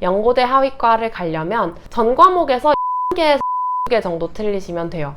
연고대 하위과를 가려면 전 과목에서 1개에서 2개 정도 틀리시면 돼요.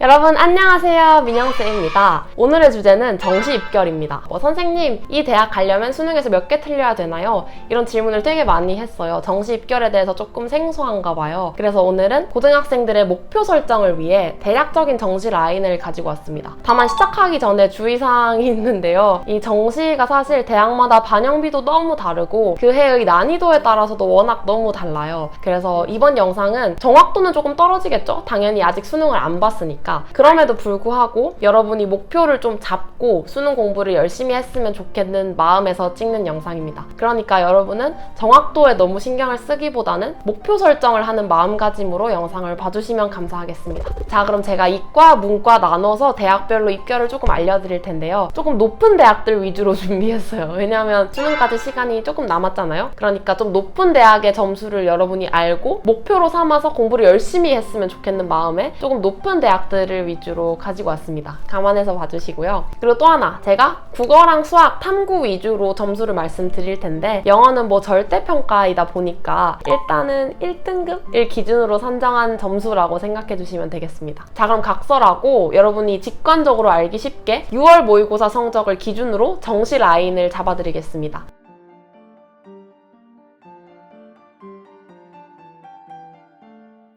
여러분 안녕하세요. 민영쌤입니다. 오늘의 주제는 정시 입결입니다. 뭐, 선생님 이 대학 가려면 수능에서 몇 개 틀려야 되나요? 이런 질문을 되게 많이 했어요. 정시 입결에 대해서 조금 생소한가 봐요. 그래서 오늘은 고등학생들의 목표 설정을 위해 대략적인 정시 라인을 가지고 왔습니다. 다만 시작하기 전에 주의사항이 있는데요. 이 정시가 사실 대학마다 반영비도 너무 다르고 그 해의 난이도에 따라서도 워낙 너무 달라요. 그래서 이번 영상은 정확도는 조금 떨어지겠죠? 당연히 아직 수능을 안 봤으니까 그럼에도 불구하고 여러분이 목표를 좀 잡고 수능 공부를 열심히 했으면 좋겠는 마음에서 찍는 영상입니다. 그러니까 여러분은 정확도에 너무 신경을 쓰기보다는 목표 설정을 하는 마음가짐으로 영상을 봐주시면 감사하겠습니다. 자, 그럼 제가 이과, 문과 나눠서 대학별로 입결을 조금 알려드릴 텐데요. 조금 높은 대학들 위주로 준비했어요. 왜냐하면 수능까지 시간이 조금 남았잖아요. 그러니까 좀 높은 대학의 점수를 여러분이 알고 목표로 삼아서 공부를 열심히 했으면 좋겠는 마음에 조금 높은 대학들 을 위주로 가지고 왔습니다. 감안해서 봐주시고요. 그리고 또 하나, 제가 국어랑 수학, 탐구 위주로 점수를 말씀드릴 텐데 영어는 뭐 절대평가이다 보니까 일단은 1등급을 기준으로 산정한 점수라고 생각해 주시면 되겠습니다. 자, 그럼 각설하고 여러분이 직관적으로 알기 쉽게 6월 모의고사 성적을 기준으로 정시 라인을 잡아드리겠습니다.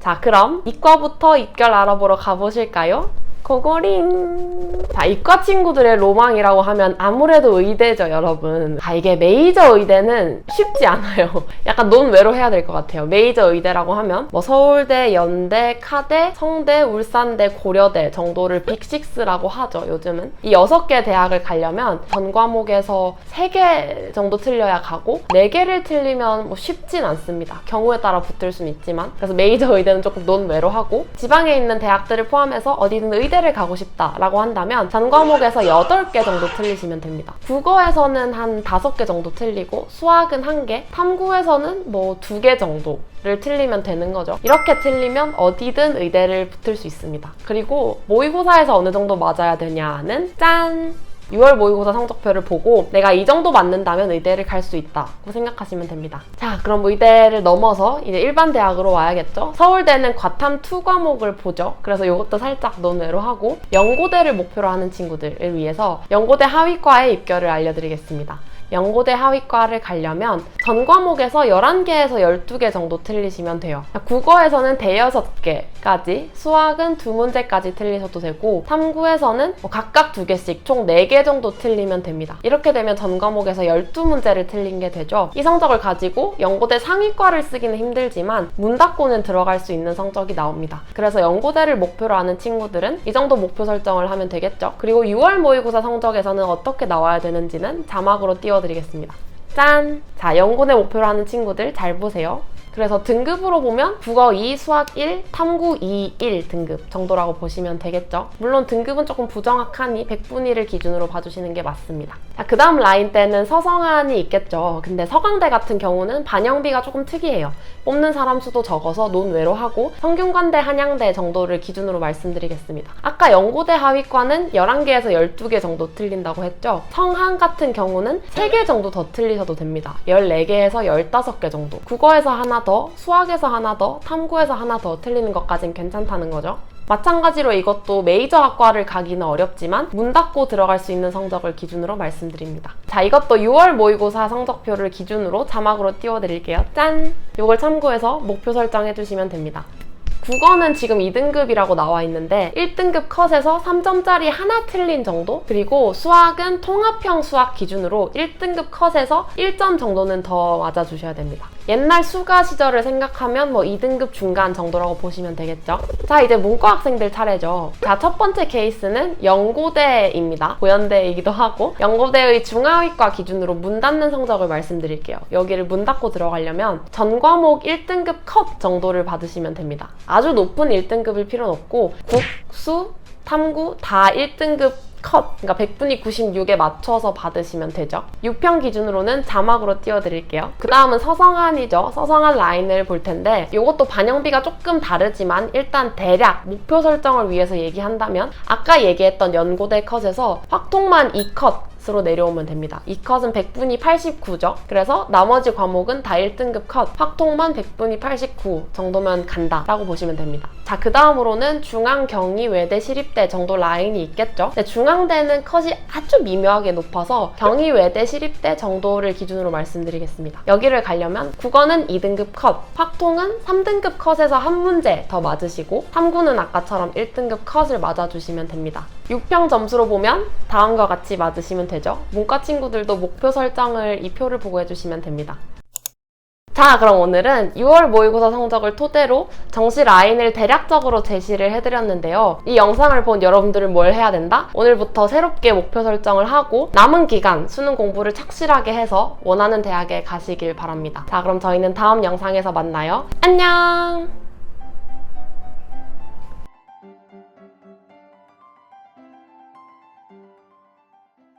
자, 그럼 이과부터 입결 알아보러 가보실까요? 고고링. 자, 이과 친구들의 로망이라고 하면 아무래도 의대죠, 여러분. 아, 이게 메이저 의대는 쉽지 않아요. 약간 논외로 해야 될 것 같아요. 메이저 의대라고 하면 뭐 서울대, 연대, 카대, 성대, 울산대, 고려대 정도를 빅6라고 하죠, 요즘은. 이 여섯 개 대학을 가려면 전 과목에서 세개 정도 틀려야 가고 네 개를 틀리면 뭐 쉽진 않습니다. 경우에 따라 붙을 수는 있지만. 그래서 메이저 의대는 조금 논외로 하고 지방에 있는 대학들을 포함해서 어디든 의대 를 가고 싶다라고 한다면 전 과목에서 8개 정도 틀리시면 됩니다. 국어에서는 한 5개 정도 틀리고 수학은 1개, 탐구에서는 뭐 2개 정도 를 틀리면 되는 거죠. 이렇게 틀리면 어디든 의대를 붙을 수 있습니다. 그리고 모의고사에서 어느 정도 맞아야 되냐는 짠! 6월 모의고사 성적표를 보고 내가 이 정도 맞는다면 의대를 갈 수 있다고 생각하시면 됩니다. 자, 그럼 의대를 넘어서 이제 일반 대학으로 와야겠죠? 서울대는 과탐 2 과목을 보죠. 그래서 이것도 살짝 논외로 하고 연고대를 목표로 하는 친구들을 위해서 연고대 하위과의 입결을 알려드리겠습니다. 연고대 하위과를 가려면 전 과목에서 11개에서 12개 정도 틀리시면 돼요. 국어에서는 대여섯 개까지, 수학은 두 문제까지 틀리셔도 되고, 탐구에서는 뭐 각각 두 개씩 총 4개 정도 틀리면 됩니다. 이렇게 되면 전 과목에서 12문제를 틀린 게 되죠. 이 성적을 가지고 연고대 상위과를 쓰기는 힘들지만 문 닫고는 들어갈 수 있는 성적이 나옵니다. 그래서 연고대를 목표로 하는 친구들은 이 정도 목표 설정을 하면 되겠죠. 그리고 6월 모의고사 성적에서는 어떻게 나와야 되는지는 자막으로 띄워 드리겠습니다. 짠! 자, 연고대 목표로 하는 친구들 잘 보세요. 그래서 등급으로 보면 국어 2, 수학 1, 탐구 2, 1 등급 정도라고 보시면 되겠죠. 물론 등급은 조금 부정확하니 100분위를 기준으로 봐주시는 게 맞습니다. 자, 그 다음 라인 때는 서성한이 있겠죠. 근데 서강대 같은 경우는 반영비가 조금 특이해요. 뽑는 사람 수도 적어서 논외로 하고 성균관대, 한양대 정도를 기준으로 말씀드리겠습니다. 아까 연고대 하위과는 11개에서 12개 정도 틀린다고 했죠. 성한 같은 경우는 3개 정도 더 틀리셔도 됩니다. 14개에서 15개 정도. 국어에서 하나 더, 수학에서 하나 더, 탐구에서 하나 더 틀리는 것까진 괜찮다는 거죠. 마찬가지로 이것도 메이저 학과를 가기는 어렵지만 문 닫고 들어갈 수 있는 성적을 기준으로 말씀드립니다. 자, 이것도 6월 모의고사 성적표를 기준으로 자막으로 띄워드릴게요. 짠! 이걸 참고해서 목표 설정해 주시면 됩니다. 국어는 지금 2등급이라고 나와 있는데 1등급 컷에서 3점짜리 하나 틀린 정도? 그리고 수학은 통합형 수학 기준으로 1등급 컷에서 1점 정도는 더 맞아주셔야 됩니다. 옛날 수가 시절을 생각하면 뭐 2등급 중간 정도라고 보시면 되겠죠. 자, 이제 문과 학생들 차례죠. 자, 첫 번째 케이스는 연고대입니다. 고연대이기도 하고 연고대의 중하위과 기준으로 문 닫는 성적을 말씀드릴게요. 여기를 문 닫고 들어가려면 전 과목 1등급 컷 정도를 받으시면 됩니다. 아주 높은 1등급일 필요는 없고 국, 수, 탐구 다 1등급 컷, 그러니까 100분위 96에 맞춰서 받으시면 되죠. 6평 기준으로는 자막으로 띄워드릴게요. 그 다음은 서성한이죠. 서성한 라인을 볼 텐데 이것도 반영비가 조금 다르지만 일단 대략 목표 설정을 위해서 얘기한다면 아까 얘기했던 연고대 컷에서 확통만 2컷 컷 으로 내려오면 됩니다. 이 컷은 100분이 89죠. 그래서 나머지 과목은 다 1등급 컷, 확통만 100분이 89 정도면 간다 라고 보시면 됩니다. 자, 그 다음으로는 중앙 경희 외대 시립대 정도 라인이 있겠죠. 근데 중앙대는 컷이 아주 미묘하게 높아서 경희 외대 시립대 정도를 기준으로 말씀드리겠습니다. 여기를 가려면 국어는 2등급 컷, 확통은 3등급 컷에서 한 문제 더 맞으시고 탐구는 아까처럼 1등급 컷을 맞아주시면 됩니다. 6평 점수로 보면 다음과 같이 맞으시면 되죠. 문과 친구들도 목표 설정을 이 표를 보고 해주시면 됩니다. 자, 그럼 오늘은 6월 모의고사 성적을 토대로 정시 라인을 대략적으로 제시를 해드렸는데요. 이 영상을 본 여러분들은 뭘 해야 된다? 오늘부터 새롭게 목표 설정을 하고 남은 기간 수능 공부를 착실하게 해서 원하는 대학에 가시길 바랍니다. 자, 그럼 저희는 다음 영상에서 만나요. 안녕!